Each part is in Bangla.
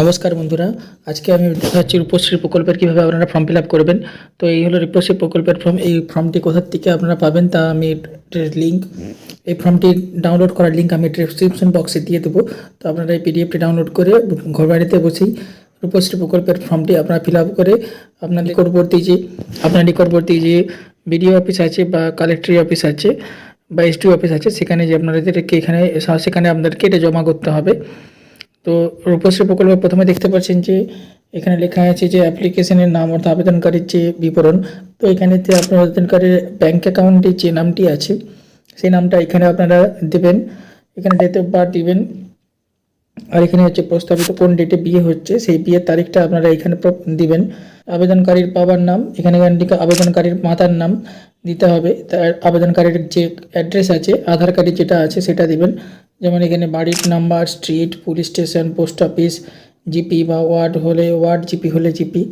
নমস্কার বন্ধুরা, আজকে আমি দেখাচ্ছি রূপশ্রী প্রকল্পের কীভাবে আপনারা ফর্ম ফিল করবেন। তো এই হলো রূপশ্রী প্রকল্পের ফর্ম এই ফর্মটি কোথার থেকে আপনারা পাবেন তা আমি লিঙ্ক এই ফর্মটি ডাউনলোড করার লিঙ্ক আমি ডিসক্রিপশন বক্সে দিয়ে দেবো। তো আপনারা এই পিডিএফটি ডাউনলোড করে ঘর বাড়িতে বসেই রূপশ্রী প্রকল্পের ফর্মটি আপনারা ফিল করে আপনার নিকটবর্তী যে, আপনার নিকটবর্তী যে বিডিও অফিস আছে বা কালেক্টরি অফিস আছে বা এসডি অফিস আছে, সেখানে যে আপনাদেরকে এখানে, সেখানে আপনাদেরকে এটা জমা করতে হবে। তো রূপশ্রী প্রকল্পে প্রথমে দেখতে পাচ্ছেন যে এখানে লেখা আছে যে অ্যাপ্লিকেশনের নাম অর্থাৎ আবেদনকারীর যে বিবরণ, তো এখানেতে আপনার আবেদনকারীর ব্যাঙ্ক অ্যাকাউন্টের যে নামটি আছে, সেই নামটা এখানে আপনারা দেবেন। এখানে ডেট অফ বার্থ দিবেন। আর এখানে হচ্ছে প্রস্তাবিত কোন ডেটে বিয়ে হচ্ছে, সেই বিয়ের তারিখটা আপনারা এখানে দিবেন। আবেদনকারীর বাবার নাম, এখানে আবেদনকারীর মাতার নাম দিতে হবে। তার আবেদনকারীর যে অ্যাড্রেস আছে, আধার কার্ডে যেটা আছে, সেটা দিবেন। যেমন এখানে বাড়ির number street police station post office GP বা ওয়ার্ড হলে ওয়ার্ড জিপি হলে জিপি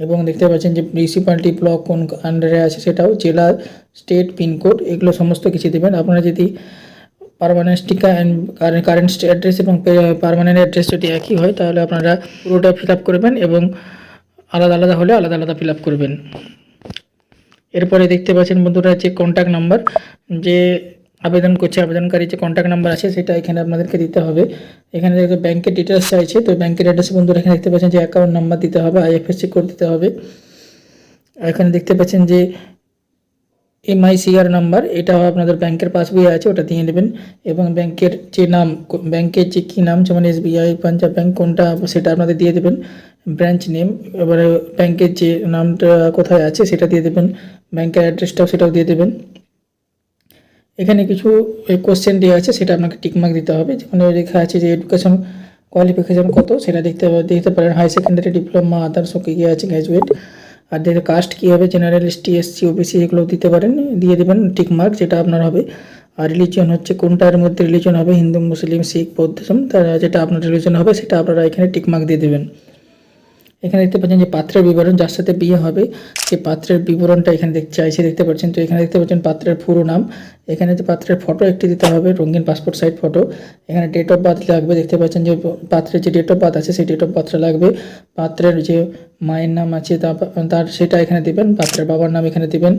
এবং দেখতে পাচ্ছেন যে মিউনিসিপ্যালিটি ব্লক কোন আন্ডারে আছে সেটাও, জেলা স্টেট পিনকোড এগুলো সমস্ত কিছু দেবেন। আপনারা যদি পারমানেন্ট টিকা অ্যান্ড কারেন্ট অ্যাড্রেস এবং পারমানেন্ট অ্যাড্রেস যদি একই হয়, তাহলে আপনারা পুরোটা ফিল আপ করবেন এবং আলাদা আলাদা হলে আলাদা আলাদা ফিল আপ করবেন। এরপরে দেখতে পাচ্ছেন বন্ধুরা যে কন্ট্যাক্ট নাম্বার যে আবেদন করছে, আবেদনকারী যে কন্ট্যাক্ট নাম্বার আছে সেটা এখানে আপনাদেরকে দিতে হবে। এখানে দেখতে ব্যাংকের ডিটেলস চাইছে, তো ব্যাংকের অ্যাড্রেস বন্ধুরা এখানে দেখতে পাচ্ছেন যে অ্যাকাউন্ট নাম্বার দিতে হবে আইএফএসসি কোড দিতে হবে। এখানে দেখতে পাচ্ছেন যে এমআইসিআর নাম্বার এটাও আপনাদের ব্যাংকের পাসবইয়ে আছে, ওটা দিয়ে নেবেন। এবং ব্যাংকের যে নাম ব্যাংকের যে কী নাম, যেমন এসবিআই পাঞ্জাব ব্যাংক কোনটা সেটা আপনাদের দিয়ে দেবেন। ব্রাঞ্চ নেম এবারে ব্যাংকের যে নামটা কোথায় আছে সেটা দিয়ে দেবেন। ব্যাংকের অ্যাড্রেসটাও সেটাও দিয়ে দেবেন। এখানে কিছু কোশ্চেন দেওয়া আছে, সেটা আপনাকে টিকমার্ক দিতে হবে। যেমন লেখা আছে যে এডুকেশন কোয়ালিফিকেশন কত, সেটা দেখতে দেখতে পারেন হাই সেকেন্ডারি ডিপ্লোমা আদার্স কী কী আছে গ্র্যাজুয়েট আর দেখে কাস্ট কী হবে জেনারেল এসটি এসসি ওবিসি এগুলো দিতে পারেন, দিয়ে দেবেন টিকমার্ক যেটা আপনার হবে। আর রিলিজিয়ন হচ্ছে কোনটার মধ্যে রিলিজন হবে, হিন্দু, মুসলিম, শিখ বৌদ্ধম তারা যেটা আপনার রিলিজন হবে, সেটা আপনারা এখানে টিকমার্ক দিয়ে দেবেন। এখানে দেখতে পাচ্ছেন যে পাত্রের বিবরণ, যার সাথে বিয়ে হবে, সে পাত্রের বিবরণটা এখানে দেখতে চাইছে দেখতে পাচ্ছেন। তো এখানে দেখতে পাচ্ছেন পাত্রের পুরো নাম, এখানে যে পাত্রের ফটো একটি দিতে হবে, রঙিন পাসপোর্ট সাইজ ফটো এখানে ডেট অফ বার্থ লাগবে, দেখতে পাচ্ছেন যে পাত্রের যে ডেট অফ বার্থ আছে, সেই ডেট অফ বার্থটা লাগবে। পাত্রের যে মায়ের নাম আছে তার সেটা এখানে দেবেন, পাত্রের বাবার নাম এখানে দিবেন।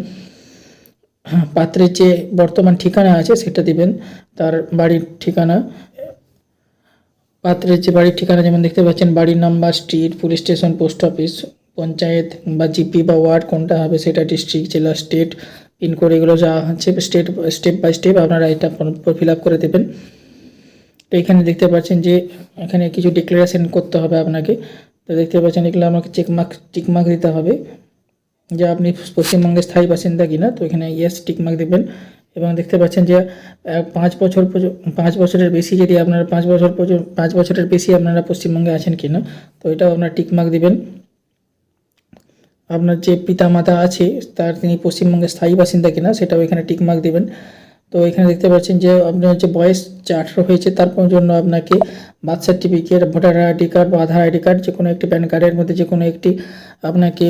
পাত্রের যে বর্তমান ঠিকানা আছে, সেটা দিবেন, তার বাড়ির ঠিকানা পাত্রের যে বাড়ির ঠিকানা যেমন দেখতে পাচ্ছেন, বাড়ির number, street, police station, post office, panchayat বা জিপি বা ওয়ার্ড কোনটা হবে সেটা ডিস্ট্রিক্ট, জেলা, স্টেট, পিনকোড এগুলো যা হচ্ছে স্টেট, স্টেপ বাই স্টেপ আপনারা এটা ফিল আপ করে দেবেন। তো এখানে দেখতে পাচ্ছেন যে এখানে কিছু ডিক্লারেশন করতে হবে আপনাকে। তো দেখতে পাচ্ছেন এগুলো আমাকে চেকমার্ক টিকমার্ক দিতে হবে। যে আপনি পশ্চিমবঙ্গের স্থায়ী বাসিন্দা কিনা, তো এখানে ইয়েস টিকমার্ক দেবেন। এবং দেখতে পাচ্ছেন যে পাঁচ বছর পাঁচ বছরের বেশি যদি আপনারা পাঁচ বছর পাঁচ বছরের বেশি আপনারা পশ্চিমবঙ্গে আছেন কিনা, তো এটাও আপনার টিকমার্ক দিবেন। আপনার যে পিতামাতা আছে, তার তিনি পশ্চিমবঙ্গের স্থায়ী বাসিন্দা কিনা, সেটাও এখানে টিকমার্ক দিবেন। তো এখানে দেখতে পাচ্ছেন যে আপনার যে বয়স যে আঠেরো হয়েছে, তার জন্য আপনাকে birth certificate voter ID card বা আধার আইডি কার্ড যে কোনো একটি প্যান কার্ডের মধ্যে যে কোনো একটি আপনাকে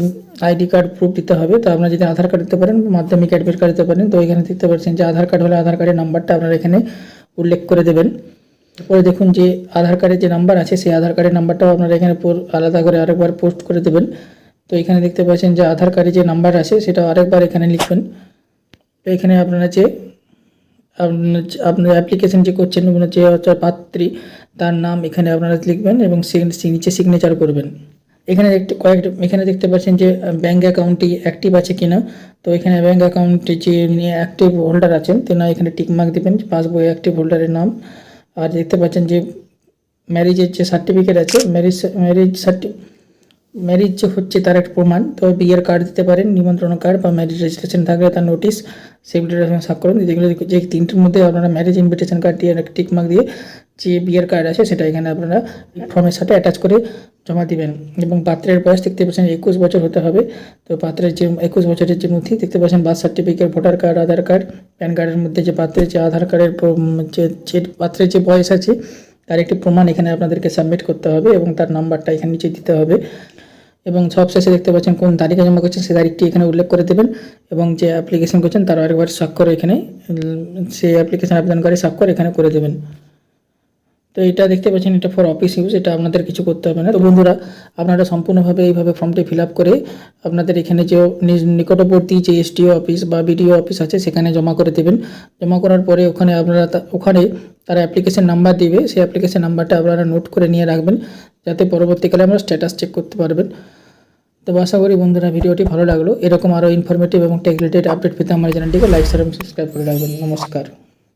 আইডি কার্ড প্রুফ দিতে হবে। তো আপনারা যদি আধার কার্ড দিতে পারেন, মাধ্যমিক অ্যাডমিট কার্ড দিতে পারেন। তো এখানে দেখতে পাচ্ছেন যে আধার কার্ড হলে আধার কার্ডের নাম্বারটা আপনারা এখানে উল্লেখ করে দেবেন। তারপরে দেখুন যে আধার কার্ডের যে নাম্বার আছে, সেই আধার কার্ডের নাম্বারটাও আপনারা এখানে আলাদা করে আরেকবার পোস্ট করে দেবেন। তো এখানে দেখতে পাচ্ছেন যে আধার কার্ডে যে নাম্বার আছে সেটা আরেকবার এখানে লিখবেন। তো এখানে আপনারা যে আপনার অ্যাপ্লিকেশন যে করছেন যে হচ্ছে পাত্রী, তার নাম এখানে আপনারা লিখবেন এবং নিচে সিগনেচার করবেন। এখানে একটি কয়েক এখানে দেখতে পাচ্ছেন যে ব্যাঙ্ক অ্যাকাউন্টটি অ্যাক্টিভ আছে কিনা। তো এখানে ব্যাঙ্ক অ্যাকাউন্টে যে নিয়ে অ্যাক্টিভ হোল্ডার আছেন, তেনা এখানে টিকমার্ক দেবেন পাসবই অ্যাক্টিভ হোল্ডারের নাম। আর দেখতে পাচ্ছেন যে ম্যারেজের যে সার্টিফিকেট আছে ম্যারেজ ম্যারেজ সার্টি ম্যারেজ যে হচ্ছে তার একটা প্রমাণ, তো বিয়ের কার্ড দিতে পারেন, নিমন্ত্রণ কার্ড বা ম্যারেজ রেজিস্ট্রেশন থাকলে তার নোটিশ সেগুলোর সঙ্গে স্বাক্ষর যেগুলো যে তিনটির মধ্যে আপনারা ম্যারেজ ইনভিটেশন কার্ড দিয়ে একটা টিকমার্ক দিয়ে যে বিয়ের কার্ড আছে, সেটা এখানে আপনারা ফর্মের সাথে অ্যাটাচ করে জমা দিবেন। এবং পাত্রের বয়স দেখতে পাচ্ছেন একুশ বছর হতে হবে। তো পাত্রের যে একুশ বছরের যে নথি দেখতে পাচ্ছেন birth certificate voter card Aadhaar card PAN কার্ডের মধ্যে যে পাত্রের যে আধার কার্ডের যে পাত্রের যে বয়স আছে তার একটি প্রমাণ এখানে আপনাদেরকে সাবমিট করতে হবে এবং তার নাম্বারটা এখানে নিচে দিতে হবে। এবং সবশেষে দেখতে পাচ্ছেন কোন তারিখে জমা করছেন সেই তারিখটি এখানে উল্লেখ করে দেবেন এবং যে অ্যাপ্লিকেশন করছেন তার আরেকবার স্বাক্ষর এখানে সেই অ্যাপ্লিকেশন আবেদনকারী স্বাক্ষর এখানে করে দেবেন। তো এটা দেখতে পাচ্ছেন, এটা ফর অফিস ইউজ এটা আপনাদের কিছু করতে হবে না। তো বন্ধুরা, আপনারা সম্পূর্ণভাবে এইভাবে ফর্মটি ফিল করে আপনাদের এখানে যে নিকটবর্তী যে এসটিও অফিস বা বিডিও অফিস আছে, সেখানে জমা করে দেবেন। জমা করার পরে ওখানে আপনারা ওখানে তারা অ্যাপ্লিকেশন নাম্বার দিবে। সেই অ্যাপ্লিকেশন নাম্বারটা আপনারা নোট করে নিয়ে রাখবেন, যাতে পরবর্তীকালে আমরা স্ট্যাটাস চেক করতে পারবেন। তো আশা করি বন্ধুরা, ভিডিওটি ভালো লাগল। এরকম আরও ইনফরমেটিভ এবং টেক রিলেটেড আপডেট পেতে আমার চ্যানেলটিকে লাইক শেয়ার এবং সাবস্ক্রাইব করে রাখবেন। নমস্কার।